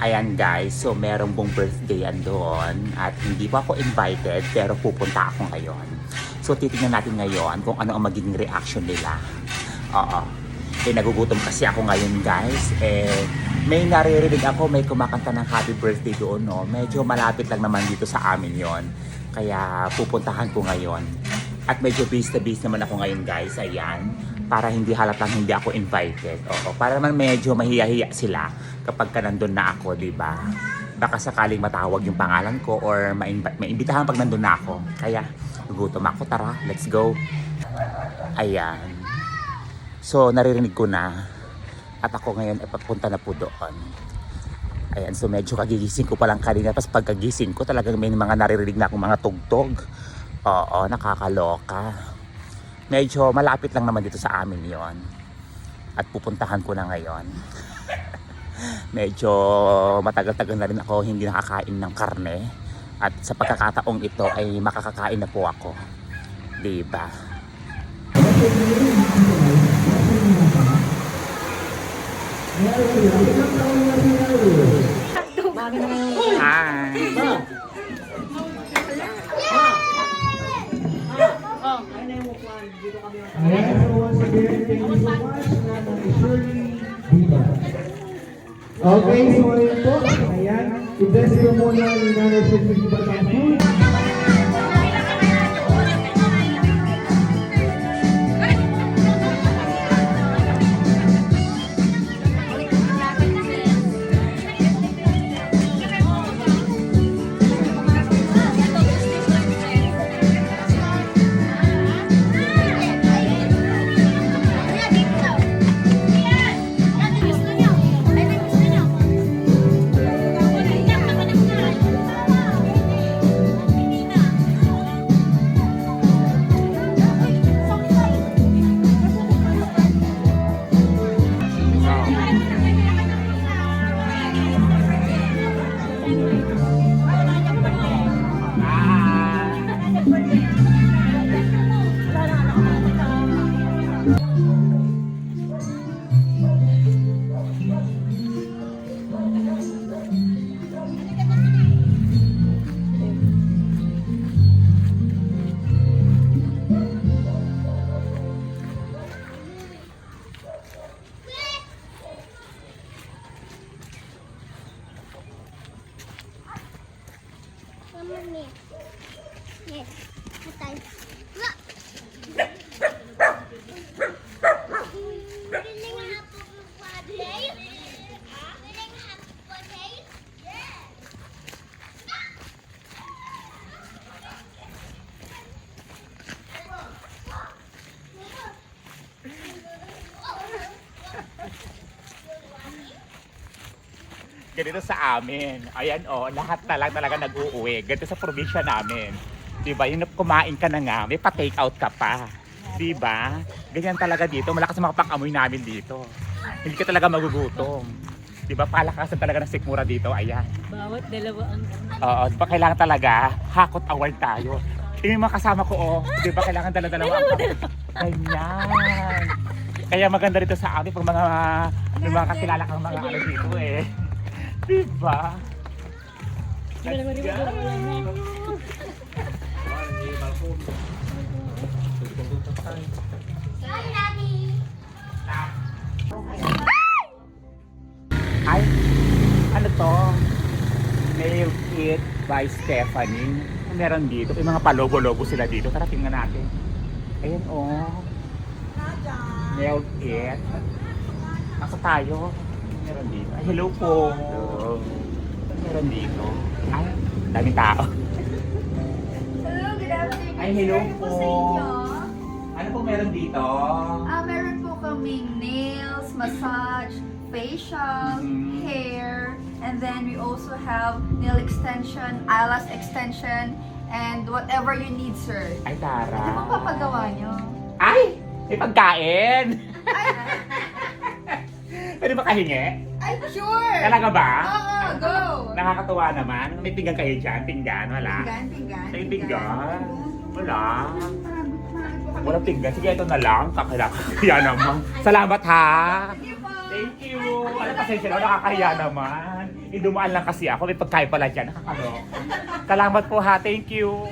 Ayan guys, so merong pong birthday doon at hindi pa ako invited pero pupunta ako ngayon. So titingnan natin ngayon kung ano ang magiging reaction nila. Oo. Eh nagugutom kasi ako ngayon guys. Eh may naririnig ako may kumakanta ng happy birthday doon no. Medyo malapit lang naman dito sa amin yon. Kaya pupuntahan ko ngayon. At medyo busy busy naman ako ngayon guys. Ayan. Para hindi halatang hindi ako invited. Oo. Para naman medyo mahiya-hiya sila kapag ka nandun na ako, di ba? Baka sakaling matawag yung pangalan ko or ma-invi- maimbitahan pag nandun na ako. Kaya, gutom ako. Tara, let's go. Ayan. So, naririnig ko na. At ako ngayon ay papunta na po doon. Ayan, so medyo kagigising ko pa lang kanina. Tapos pagkagising ko, talagang may mga naririnig na akong mga tugtog. Oo, nakakaloka. Medyo malapit lang naman dito sa amin yon At pupuntahan ko na ngayon. medyo matagal-tagal na rin ako hindi nakakain ng karne. At sa pagkakataong ito ay makakakain na po ako. Diba? Hi! Ayan, so once again, thank you so much, Nanay Shirley Diba. Okay, so ayun po, ayan, i-bless ko muna ni Nanay Shirley Diba ng food. ganito sa amin. Ayan o, oh, lahat na lang talaga nag-uuwi. Ganito sa probinsya namin. Di ba? Yung kumain ka na nga, may pa-take out ka pa. Di ba? Ganyan talaga dito. Malakas ang mga pang-amoy namin dito. Hindi ka talaga magugutom. Di ba? Palakasan talaga ng sikmura dito. Ayan. Bawat dalawa ang Oo, di ba kailangan talaga hakot award tayo. Yung mga kasama ko, oh. Di ba kailangan dala-dalawa ang Ganyan. Kaya maganda rito sa amin pag mga may mga kakilala kang mga ano dito eh. Di ba? Ay, ano to? Nail It by Stephanie. Meron dito. May mga palogo-logo sila dito. Tara, tingnan natin. Ayan, oh. Nail It. Nasa tayo. Meron dito. Ay, hello po. Meron dito. Ay, daming tao. Hello po. sa inyo. Ano po meron dito? Ah, meron po kaming nails, massage, facial, Mhm. hair, and then we also have nail extension, eyelash extension, and whatever you need, sir. Ay, Tara. Ano pong papagawa nyo? Ay! May pagkain! Ay, Pwede ba kahingi? ay, sure! Talaga ba? Oo, go! Nakakatuwa naman. May pinggan kayo dyan? Pinggan? Wala? Pinggan, pinggan, May pinggan? Wala. Walang pinggan. Sige, ito na lang. Kakilala. Kaya naman. Salamat ha. Thank you. Ano pasensya na, nakakahiya naman. Eh, dumaan lang kasi ako. May pagkain pala dyan. Nakakalo. Salamat po ha. Thank you.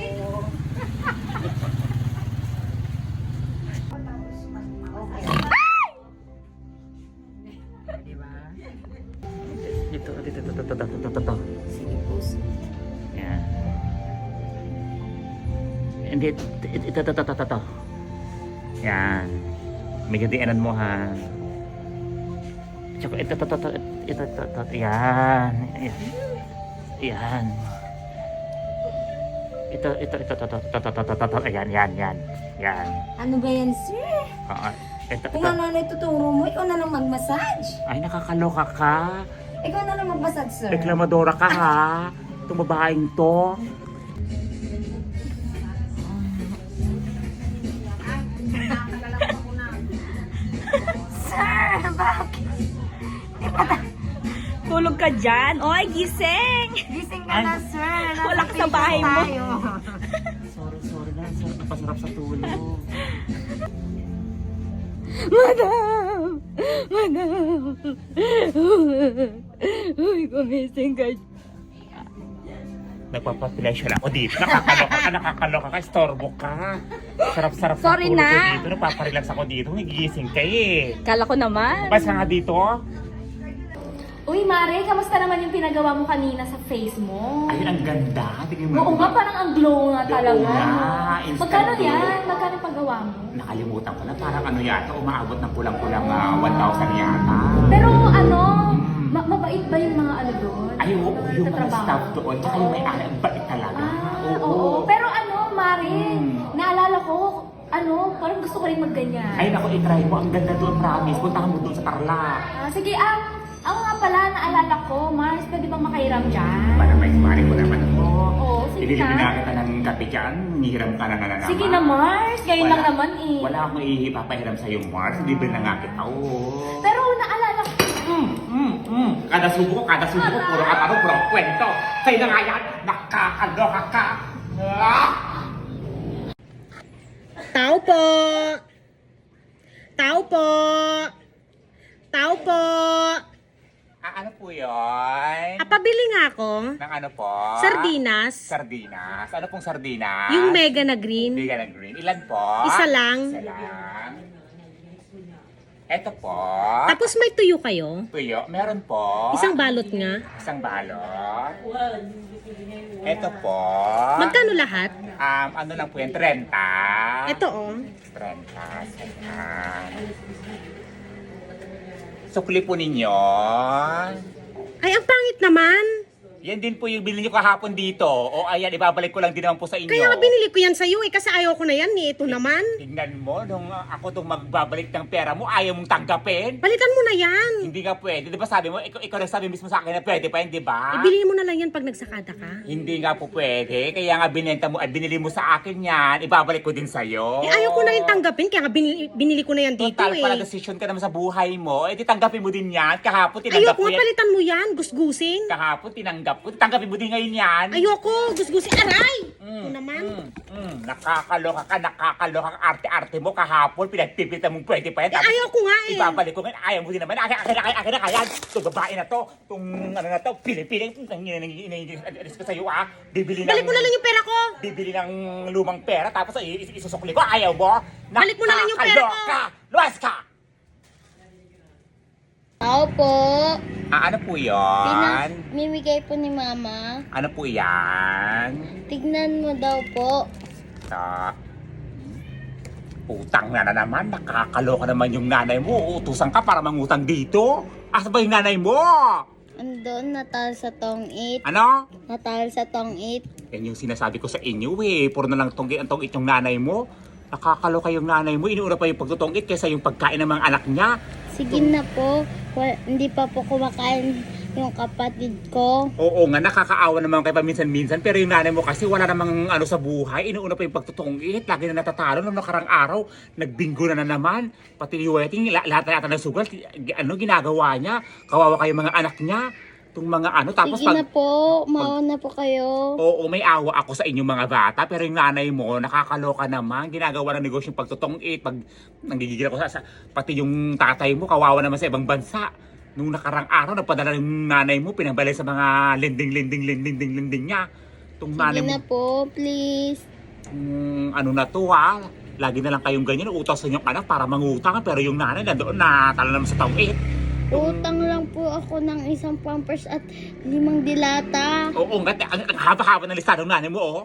Ito, ito, ito, ito, ito. Yan. Medyo dianan mo ha. Tsaka ito, ito, ito, ito, ito, ito, ito, yan. Yan. Ito, ito, ito, ito, ito, ito, ito, ito, ito, yan, yan, yan. Yan. Ano ba yan, sir? Oo. Ito, Kung ito. ano na ituturo mo, ikaw na lang mag-massage. Ay, nakakaloka ka. Ikaw na lang mag-massage, sir. Reklamadora ka ha. Itong babaeng to. Sir, bakit? Tulog ka dyan. Oy, gising! Gising ka na, sir. Nasa Wala ka sa bahay mo. tayo. Sorry, sorry na. Sorry, napasarap sa tulog. Madam! Madam! Uy, gumising ka. Nagpapapilation ako dito. Nakakaloka ka, nakakaloka ka, istorbo ka. Sarap-sarap sa Sorry tulog na. ko dito. Napaparilax ako dito. Nagigising ka eh. Kala ko naman. Basta nga dito. Uy, Mare, kamusta naman yung pinagawa mo kanina sa face mo? Ayun, ang ganda. Tingnan mo. Oo nga, parang ang glow nga Oo talaga. nga, no? instant Magkano glow. yan? Magkano yung paggawa mo? Nakalimutan ko na. Parang ano yata, umaabot ng kulang-kulang ah, 1,000 yata. Pero ano. Ma- mabait ba yung mga ano doon? Ay, oo, yung Sa mga trabaho? staff doon. Tsaka yung may-ari, ang bait talaga. Ah, oo. Pero ano, Mare, Mm. naalala ko, ano, parang gusto ko rin magganyan. Ay, naku, itry mo. Ang ganda doon, promise. Puntahan mo doon sa Tarlac. Ah, sige, ah, ako nga pala, naalala ko, Mars, pwede bang makairam dyan? Para may sumari ko naman ako. Oo, sige Ibibigyan na. na kita ng kape dyan. Hihiram ka na nga na naman. Sige na, Mars, ngayon lang Wala- naman eh. Wala akong ipapahiram sa'yo, Mars. Libre na nga kita. Oo. Pero naalala ko, Mm, mm, mm. Kada subo ko, kada subo ko, puro ka puro kwento. Sa'yo na nga yan, nakakaloka ka. Ah! Tao po! Tao po! Tao po! Ah, ano po yun? Apabili nga ako. Ng ano po? Sardinas. Sardinas. Ano pong sardinas? Yung mega na green. Mega na green. Ilan po? Isa lang. Isa lang. Eto po. Tapos may tuyo kayo. Tuyo. Meron po. Isang balot nga. Isang balot. Eto po. Magkano lahat? Um, ano lang po yan? 30. Ito oh. 30. Ayan. Sukli po ninyo. Ay, ang pangit naman. Yan din po yung binili nyo kahapon dito. O ayan, ibabalik ko lang din naman po sa inyo. Kaya nga binili ko yan sa'yo eh, kasi ayaw ko na yan eh. Ito naman. Tingnan mo, nung uh, ako itong magbabalik ng pera mo, ayaw mong tanggapin. Palitan mo na yan. Hindi nga pwede. Di ba sabi mo, ikaw, ikaw nagsabi mismo sa akin na pwede pa yun, di ba? Ibili mo na lang yan pag nagsakada ka. Hindi nga po pwede. Kaya nga binenta mo at binili mo sa akin yan, ibabalik ko din sa'yo. Eh, ayaw ko na rin tanggapin, kaya nga binili, binili ko na yan dito Total, eh. pala decision ka naman sa buhay mo. Eh, di tanggapin mo din yan. Kahapon tinanggap Ayoko ko nga, yan. palitan mo yan, gusgusin. Kahapon tinanggap ko. Tanggapin mo din ngayon yan. Ayoko, gusgusin. Aray! Mm, Ito naman. Mm, mm, nakakaloka ka, nakakaloka ka. Arte-arte mo kahapon. Pinagpipilitan mong pwede pa yan. Eh, Tapos ayaw ko nga eh. Ibabalik ko ngayon. Ayaw mo din naman. Akin, akin, akin, akin na kaya. Itong babae na to. Itong ano na to. Pili-pili. Ang iniinis ko sa'yo ah. Bibili ng... Balik mo na lang yung pera ko. Bibili ng lumang pera. Tapos isusukli ko. Ayaw mo. Balik mo na lang yung pera ko. Nakakaloka. Luwas ka. Tao po. Ah, ano po yan? mimigay po ni mama. Ano po yan? Tignan mo daw po. Ta. Utang na na naman. Nakakaloka naman yung nanay mo. Utusan ka para mangutang dito. Asa ba yung nanay mo? Andun, natal sa tong it. Ano? Natal sa tong it. Yan yung sinasabi ko sa inyo eh. Puro na lang tong ang tongit yung nanay mo. Nakakaloka yung nanay mo. Inuuna pa yung pagtutongit kaysa yung pagkain ng mga anak niya. Sige na po. Wal, hindi pa po kumakain yung kapatid ko. Oo nga, nakakaawa naman kay paminsan-minsan. Pero yung nanay mo kasi wala namang ano sa buhay. Inuuna pa yung pagtutungit. Lagi na natatalo. Nung nakarang araw, nagbinggo na na naman. Pati yung wedding, la- lahat na yata ng sugal, ano ginagawa niya. Kawawa kayo mga anak niya. Itong mga ano, tapos Sige pag... na po, mauna po kayo. Oo, may awa ako sa inyong mga bata, pero yung nanay mo, nakakaloka naman. Ginagawa ng negosyo yung pagtutong-it, pag nanggigigil ako sa, sa, pati yung tatay mo, kawawa naman sa ibang bansa. Nung nakarang araw, nagpadala yung nanay mo, pinabalik sa mga lending, lending, lending, lending, lending niya. Itong nanay Sige mo, na po, please. mm, ano na to ha, lagi na lang kayong ganyan, utos sa inyong anak para mangutang, pero yung nanay nandoon na tala naman sa tong-it. Utang lang po ako ng isang pampers at limang dilata. Oo nga, ang, ang haba-haba ng listado ng nanay mo, oh.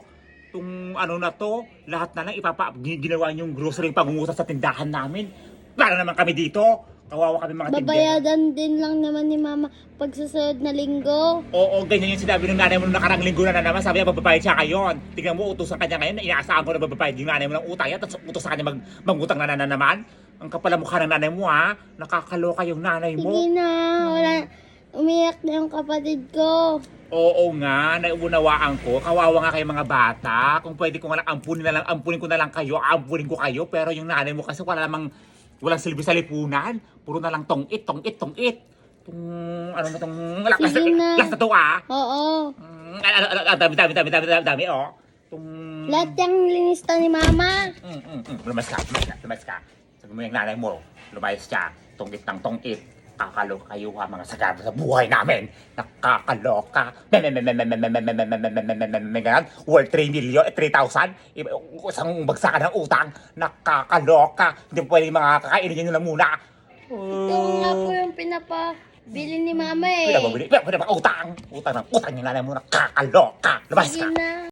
Itong ano na to, lahat na lang ipapa, gi- ginawa niyong grocery pangungutang sa tindahan namin. Para naman kami dito. Kawawa kami mga tindahan. Babayadan din lang naman ni mama pag susunod na linggo. Oo, ganyan yung sinabi ng nanay mo nung nakarang linggo na, na naman. Sabi niya, bababayad siya ngayon. Tingnan mo, utusan kanya ngayon. Inaasahan ko na bababayad yung nanay mo ng utang yan. Tapos utusan kanya mag, mangutang na, na, na naman. Ang kapal ang mukha ng nanay mo, ha? Nakakaloka yung nanay mo. Sige na, wala. Umiyak na yung kapatid ko. Oo nga, nauunawaan ko. Kawawa nga kayo mga bata. Kung pwede ko nga lang ampunin na lang, ampunin ko na lang kayo, ampunin ko kayo. Pero yung nanay mo kasi wala namang, walang silbi sa lipunan. Puro na lang tong-it, tong-it, tong-it. Tung, ano na tong, lakas, Sige na. lakas na to ah. Oo. Mm, ano, ano, ano, dami, dami, dami, dami, dami, dami, oh. Tung, Lahat yung linista ni mama. Mm, mm, mm. Lumas ka, lumas ka, lumas ka. Sabi mo yung nanay mo, lumayas siya, tunggit ng tunggit. Kakaloka kayo ha, mga sagada sa buhay namin. Nakakaloka. Worth 3 million, 3,000. Isang bagsakan ng utang. Nakakaloka. Hindi po pwede mga kakainin nyo lang muna. Ito nga po yung pinapa... Bili ni mama eh. Pinapabili. Pinapabili. Utang. Utang ng utang yung nanay mo. Nakakaloka. Lumabas ka.